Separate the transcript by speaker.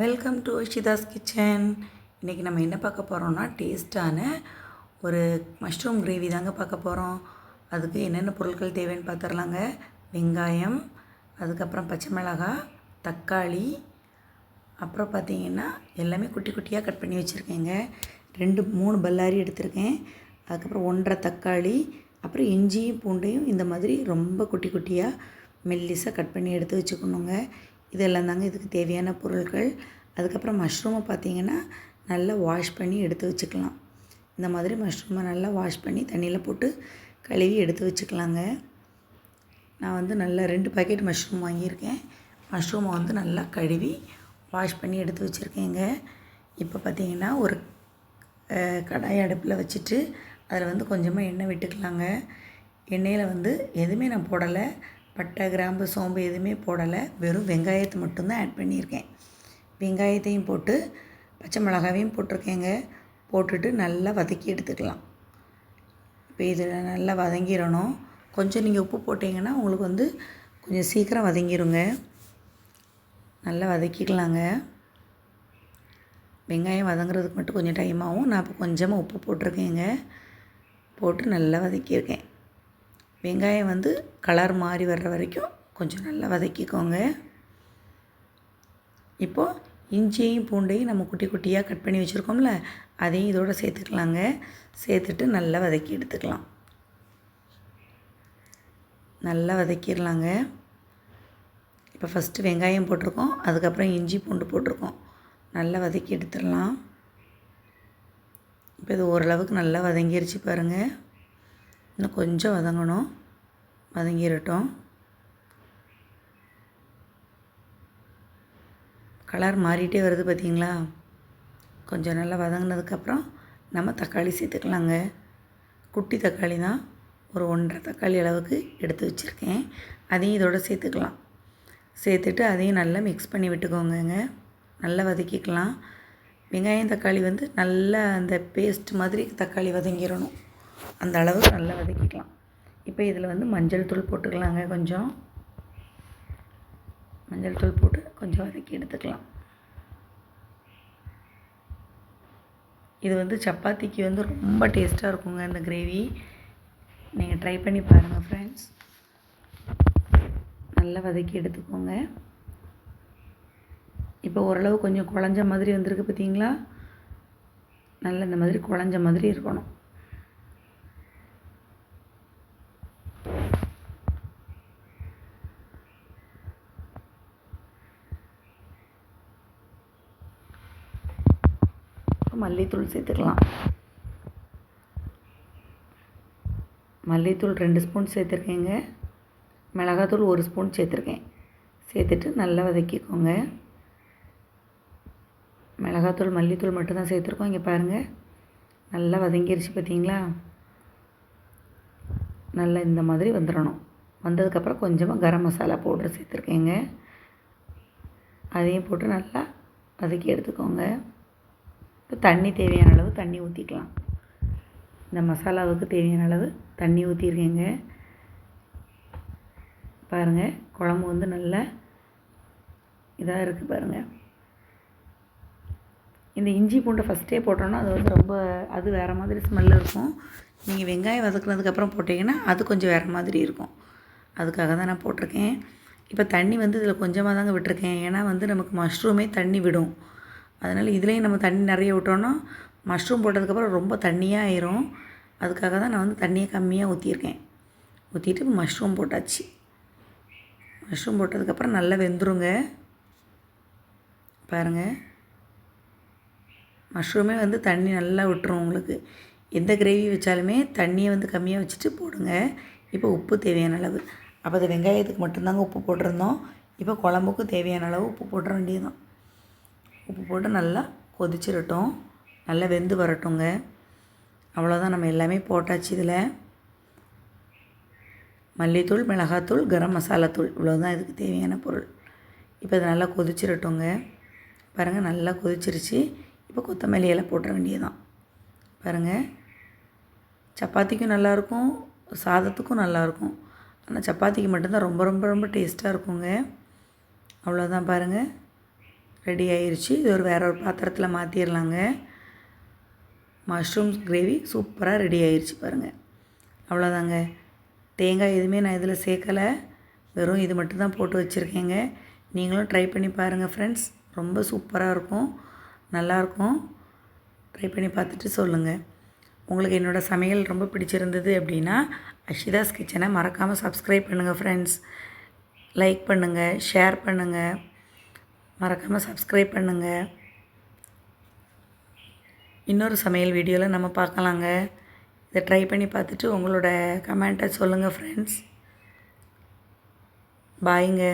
Speaker 1: Welcome to ஷிதாஸ் kitchen இன்றைக்கி நம்ம என்ன பார்க்க போகிறோம்னா டேஸ்ட்டான ஒரு மஷ்ரூம் கிரேவி தாங்க பார்க்க போகிறோம் அதுக்கு என்னென்ன பொருட்கள் தேவைன்னு பார்த்துடலாங்க. வெங்காயம் அதுக்கப்புறம் பச்சை மிளகாய் தக்காளி அப்புறம் பார்த்தீங்கன்னா எல்லாமே குட்டி குட்டியாக கட் பண்ணி வச்சுருக்கேங்க. ரெண்டு மூணு பல்லாரி எடுத்திருக்கேன். அதுக்கப்புறம் ஒன்றரை தக்காளி அப்புறம் இஞ்சியும் பூண்டையும் இந்த மாதிரி ரொம்ப குட்டி குட்டியாக மெல்லிஸாக கட் பண்ணி எடுத்து வச்சுக்கணுங்க. இதெல்லாம் தாங்க இதுக்கு தேவையான பொருட்கள் அதுக்கப்புறம் மஷ்ரூமை பார்த்தீங்கன்னா நல்லா வாஷ் பண்ணி எடுத்து வச்சுக்கலாம். இந்த மாதிரி மஷ்ரூமை நல்லா வாஷ் பண்ணி தண்ணியில் போட்டு கழுவி எடுத்து வச்சுக்கலாங்க. நான் வந்து நல்லா ரெண்டு பாக்கெட் மஷ்ரூம் வாங்கியிருக்கேன். மஷ்ரூமை வந்து நல்லா கழுவி வாஷ் பண்ணி எடுத்து வச்சுருக்கேங்க. இப்போ பார்த்தீங்கன்னா ஒரு கடாய் அடுப்பில் வச்சுட்டு அதில் வந்து கொஞ்சமாக எண்ணெய் விட்டுக்கலாங்க. எண்ணெயில் வந்து எதுவுமே நான் போடலை. பட்டை கிராம்பு சோம்பு எதுவுமே போடலை. வெறும் வெங்காயத்தை மட்டும்தான் ஆட் பண்ணியிருக்கேன். வெங்காயத்தையும் போட்டு பச்சை மிளகாவையும் போட்டிருக்கேங்க. போட்டுட்டு நல்லா வதக்கி எடுத்துக்கலாம். இப்போ இதில் நல்லா வதங்கிடணும். கொஞ்சம் நீங்கள் உப்பு போட்டிங்கன்னா உங்களுக்கு வந்து கொஞ்சம் சீக்கிரம் வதங்கிடுங்க நல்லா வதக்கிக்கலாங்க. வெங்காயம் வதங்குறதுக்கு மட்டும் கொஞ்சம் டைம் ஆகும். நான் இப்போ கொஞ்சமாக உப்பு போட்டிருக்கேங்க. போட்டு நல்லா வதக்கியிருக்கேன். வெங்காயம் வந்து கலர் மாறி வர்ற வரைக்கும் கொஞ்சம் நல்லா வதக்கிக்கோங்க. இப்போது இஞ்சியையும் பூண்டையும் நம்ம குட்டி குட்டியாக கட் பண்ணி வச்சுருக்கோம்ல அதையும் இதோட சேர்த்துக்கலாங்க. சேர்த்துட்டு நல்லா வதக்கி எடுத்துக்கலாம். நல்லா வதக்கிடலாங்க. இப்போ ஃபஸ்ட்டு வெங்காயம் போட்டிருக்கோம் அதுக்கப்புறம் இஞ்சி பூண்டு போட்டிருக்கோம். நல்லா வதக்கி எடுத்துடலாம். இப்போ இது ஓரளவுக்கு நல்லா வதங்கிருச்சு பாருங்கள் இன்னும் கொஞ்சம் வதங்கணும். வதங்கிடட்டும் கலர் மாறிட்டே வருது பார்த்தீங்களா கொஞ்சம் நல்லா வதங்கினதுக்கப்புறம் நம்ம தக்காளி சேர்த்துக்கலாங்க. குட்டி தக்காளி தான் ஒரு ஒன்றரை தக்காளி அளவுக்கு எடுத்து வச்சுருக்கேன். அதையும் இதோட சேர்த்துக்கலாம். சேர்த்துட்டு அதையும் நல்லா மிக்ஸ் பண்ணி விட்டுக்கோங்கங்க. நல்லா வதக்கிக்கலாம். வெங்காயம் தக்காளி வந்து நல்லா அந்த பேஸ்ட் மாதிரி தக்காளி வதங்கிடணும் அந்த அளவுக்கு நல்லா வதக்கிக்கலாம். இப்போ இதில் வந்து மஞ்சள் தூள் போட்டுக்கலாங்க கொஞ்சம். மஞ்சள் தூள் போட்டு கொஞ்சம் வதக்கி எடுத்துக்கலாம். இது வந்து சப்பாத்திக்கு வந்து ரொம்ப டேஸ்ட்டாக இருக்குங்க இந்த கிரேவி. நீங்கள் ட்ரை பண்ணி பாருங்கள் ஃப்ரெண்ட்ஸ் நல்லா வதக்கி எடுத்துக்கோங்க. இப்போ ஓரளவு கொஞ்சம் குழஞ்ச மாதிரி வந்திருக்கு பார்த்தீங்களா நல்லா இந்த மாதிரி குழஞ்ச மாதிரி இருக்கணும் இப்போ மல்லித்தூள் சேர்த்துக்கலாம். மல்லித்தூள் ரெண்டு ஸ்பூன் சேர்த்துருக்கேங்க. மிளகாத்தூள் ஒரு ஸ்பூன் சேர்த்துருக்கேன். சேர்த்துட்டு நல்லா வதக்கிக்கோங்க. மிளகாத்தூள் மல்லித்தூள் மட்டும்தான் சேர்த்துருக்கோம். இங்கே பாருங்கள் நல்லா வதங்கிருச்சு பார்த்தீங்களா நல்லா இந்த மாதிரி வந்துடணும். வந்ததுக்கப்புறம் கொஞ்சமாக கரம் மசாலா பவுடர் சேர்த்துருக்கேங்க. அதையும் போட்டு நல்லா வதக்கி எடுத்துக்கோங்க. இப்போ தண்ணி தேவையான அளவு தண்ணி ஊற்றிக்கலாம் இந்த மசாலாவுக்கு தேவையான அளவு தண்ணி ஊற்றிருக்கேங்க பாருங்கள் குழம்பு வந்து நல்லா இதாக இருக்குது பாருங்கள் இந்த இஞ்சி பூண்டை ஃபஸ்ட்டே போட்டோன்னா அது வந்து ரொம்ப அது வேறு மாதிரி ஸ்மெல் இருக்கும். நீங்கள் வெங்காயம் வதக்குனதுக்கப்புறம் போட்டிங்கன்னா அது கொஞ்சம் வேறு மாதிரி இருக்கும். அதுக்காக தான் நான் போட்டிருக்கேன். இப்போ தண்ணி வந்து இதில் கொஞ்சமாக தாங்க விட்டுருக்கேன். ஏன்னா வந்து நமக்கு மஷ்ரூமே தண்ணி விடும். அதனால் இதுலேயும் நம்ம தண்ணி நிறைய விட்டோன்னா மஷ்ரூம் போட்டதுக்கப்புறம் ரொம்ப தண்ணியாக ஆயிரும். அதுக்காக தான் நான் வந்து தண்ணியை கம்மியாக ஊற்றியிருக்கேன் ஊற்றிட்டு மஷ்ரூம் போட்டாச்சு. மஷ்ரூம் போட்டதுக்கப்புறம் நல்லா வெந்துருங்க. பாருங்கள் மஷ்ரூமே வந்து தண்ணி நல்லா விட்டுரும் உங்களுக்கு. எந்த கிரேவி வச்சாலுமே தண்ணியை வந்து கம்மியாக வச்சுட்டு போடுங்க. இப்போ உப்பு தேவையான அளவு. அப்போ அது வெங்காயத்துக்கு மட்டும்தாங்க உப்பு போட்டிருந்தோம். இப்போ குழம்புக்கும் தேவையான அளவு உப்பு போட்டுற வேண்டியதுதான். உப்பு போட்டு நல்லா கொதிச்சிடட்டும் நல்லா வெந்து வரட்டுங்க அவ்வளோதான் நம்ம எல்லாமே போட்டாச்சு இதில். மல்லித்தூள் மிளகாத்தூள் கரம் மசாலாத்தூள் இவ்வளோதான் இதுக்கு தேவையான பொருள். இப்போ இது நல்லா கொதிச்சிடட்டுங்க பாருங்கள் நல்லா கொதிச்சிருச்சு. இப்போ கொத்தமல்லி இலை போட்டுற வேண்டியதுதான். பாருங்கள் சப்பாத்திக்கும் நல்லாயிருக்கும். சாதத்துக்கும் நல்லாயிருக்கும். ஆனால் சப்பாத்திக்கு மட்டும்தான் ரொம்ப ரொம்ப ரொம்ப டேஸ்ட்டாக இருக்குங்க. அவ்வளோதான் பாருங்கள் ரெடி ஆயிடுச்சு இது ஒரு வேற ஒரு பாத்திரத்தில் மாற்றிடலாங்க மஷ்ரூம் கிரேவி சூப்பராக ரெடி ஆயிடுச்சு பாருங்கள் அவ்வளோதாங்க தேங்காய் எதுவுமே நான் இதில் சேர்க்கலை. வெறும் இது மட்டும்தான் போட்டு வச்சுருக்கேங்க. நீங்களும் ட்ரை பண்ணி பாருங்கள் ஃப்ரெண்ட்ஸ் ரொம்ப சூப்பராக இருக்கும். நல்லாயிருக்கும் ட்ரை பண்ணி பார்த்துட்டு சொல்லுங்கள் உங்களுக்கு என்னோடய சமையல் ரொம்ப பிடிச்சிருந்தது அப்படின்னா அஷிதாஸ் கிச்சனை மறக்காமல் சப்ஸ்கிரைப் பண்ணுங்கள் ஃப்ரெண்ட்ஸ் லைக் பண்ணுங்கள் ஷேர் பண்ணுங்கள் மறக்காமல் சப்ஸ்கிரைப் பண்ணுங்கள் இன்னொரு சமையல் வீடியோவில் நம்ம பார்க்கலாங்க. இதை ட்ரை பண்ணி பார்த்துட்டு உங்களோட கமெண்ட்டை சொல்லுங்கள் ஃப்ரெண்ட்ஸ் பாய்ங்க